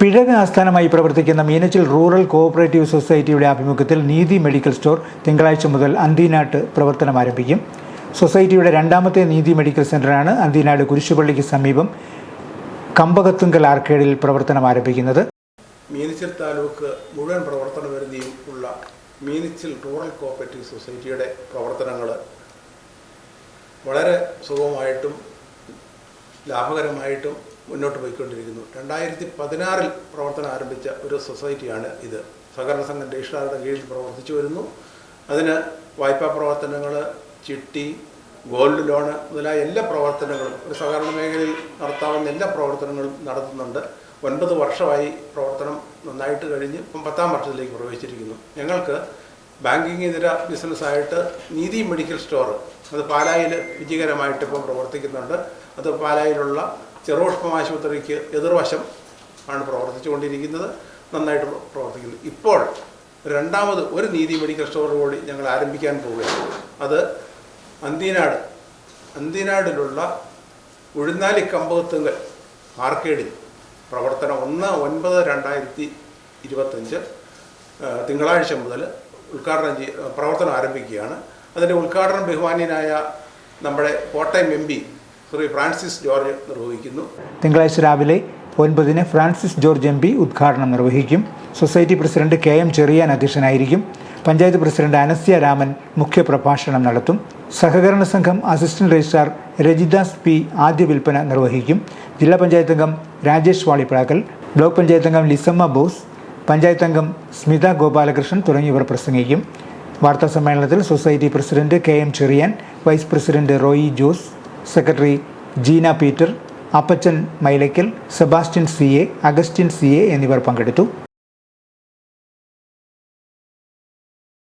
പിഴക ആസ്ഥാനമായി പ്രവർത്തിക്കുന്ന Meenachil rural cooperative സൊസൈറ്റിയുടെ ആഭിമുഖ്യത്തിൽ നീതി മെഡിക്കൽ സ്റ്റോർ തിങ്കളാഴ്ച മുതൽ അന്തിനാട്ട് പ്രവർത്തനം ആരംഭിക്കും. സൊസൈറ്റിയുടെ രണ്ടാമത്തെ നീതി മെഡിക്കൽ സെന്ററാണ് അന്തിനാട് കുരിശുപള്ളിക്ക് സമീപം കമ്പകത്തുങ്കൽ ആർക്കേഡിൽ പ്രവർത്തനം ആരംഭിക്കുന്നത്. മീനച്ചിൽ താലൂക്ക് മുഴുവൻ പ്രവർത്തന പരിധിയും ഉള്ള മീനച്ചിൽ റൂറൽ കോഓപ്പറേറ്റീവ് സൊസൈറ്റിയുടെ പ്രവർത്തനങ്ങൾ വളരെ സുഗമമായിട്ടും ലാഭകരമായിട്ടും മുന്നോട്ട് പോയിക്കൊണ്ടിരിക്കുന്നു. രണ്ടായിരത്തി പതിനാറിൽ പ്രവർത്തനം ആരംഭിച്ച ഒരു സൊസൈറ്റിയാണ് ഇത്. സഹകരണ സംഘം രജിസ്ട്രാറുടെ കീഴിൽ പ്രവർത്തിച്ചു വരുന്നു. അതിന് വായ്പാ പ്രവർത്തനങ്ങൾ ചിട്ടി ഗോൾഡ് ലോണ് മുതലായ എല്ലാ പ്രവർത്തനങ്ങളും ഒരു സഹകരണ മേഖലയിൽ നടത്താവുന്ന എല്ലാ പ്രവർത്തനങ്ങളും നടത്തുന്നുണ്ട്. ഒൻപത് വർഷമായി പ്രവർത്തനം നന്നായിട്ട് കഴിഞ്ഞ് ഇപ്പം പത്താം വർഷത്തിലേക്ക് പ്രവേശിച്ചിരിക്കുന്നു. ഞങ്ങൾക്ക് ബാങ്കിങ് ഇതര ബിസിനസ്സായിട്ട് നീതി മെഡിക്കൽ സ്റ്റോർ അത് പാലായിൽ വിജയകരമായിട്ട് ഇപ്പോൾ പ്രവർത്തിക്കുന്നുണ്ട്. അത് പാലായിലുള്ള ചെറുപുഷ്പം ആശുപത്രിക്ക് എതിർവശം ആണ് പ്രവർത്തിച്ചുകൊണ്ടിരിക്കുന്നത് നന്നായിട്ട് പ്രവർത്തിക്കുന്നു. ഇപ്പോൾ രണ്ടാമത് ഒരു നീതി മെഡിക്കൽ സ്റ്റോർ കൂടി ഞങ്ങൾ ആരംഭിക്കാൻ പോവുകയാണ്. അത് അന്തിനാട് അന്തിനാടിലുള്ള ഉഴുന്നാലി കമ്പകത്തുങ്കൽ മാർക്കേഡിൽ പ്രവർത്തനം ഒന്ന് ഒൻപത് രണ്ടായിരത്തി ഇരുപത്തഞ്ച് തിങ്കളാഴ്ച മുതൽ ഉദ്ഘാടനം ചെയ്യ പ്രവർത്തനം ആരംഭിക്കുകയാണ്. അതിന്റെ ഉദ്ഘാടനം ബഹുമാന്യനായ നമ്മുടെ കോട്ടയം എം പി ശ്രീ ഫ്രാൻസിസ് ജോർജ് നിർവഹിക്കുന്നു. തിങ്കളാഴ്ച രാവിലെ ഒൻപതിന് ഫ്രാൻസിസ് ജോർജ് എം പി ഉദ്ഘാടനം നിർവഹിക്കും. Society president K M Cherian അധ്യക്ഷനായിരിക്കും. പഞ്ചായത്ത് പ്രസിഡന്റ് അനസ്യ രാമൻ മുഖ്യപ്രഭാഷണം നടത്തും. സഹകരണ സംഘം അസിസ്റ്റന്റ് രജിസ്ട്രാർ രജിദാസ് പി ആദ്യ വിൽപ്പന നിർവഹിക്കും. ജില്ലാ പഞ്ചായത്ത് അംഗം രാജേഷ് വാളിപ്പിളാക്കൽ ബ്ലോക്ക് പഞ്ചായത്ത് അംഗം ലിസമ്മ ബോസ് പഞ്ചായത്ത് അംഗം സ്മിത ഗോപാലകൃഷ്ണൻ തുടങ്ങിയവർ പ്രസംഗിക്കും. വാർത്താ സമ്മേളനത്തിൽ society president K M Cheriyan vice president Roy Jose secretary Jeena Peter Appachan Mylackal Sebastian C A Augustine C A എന്നിവർ പങ്കെടുത്തു.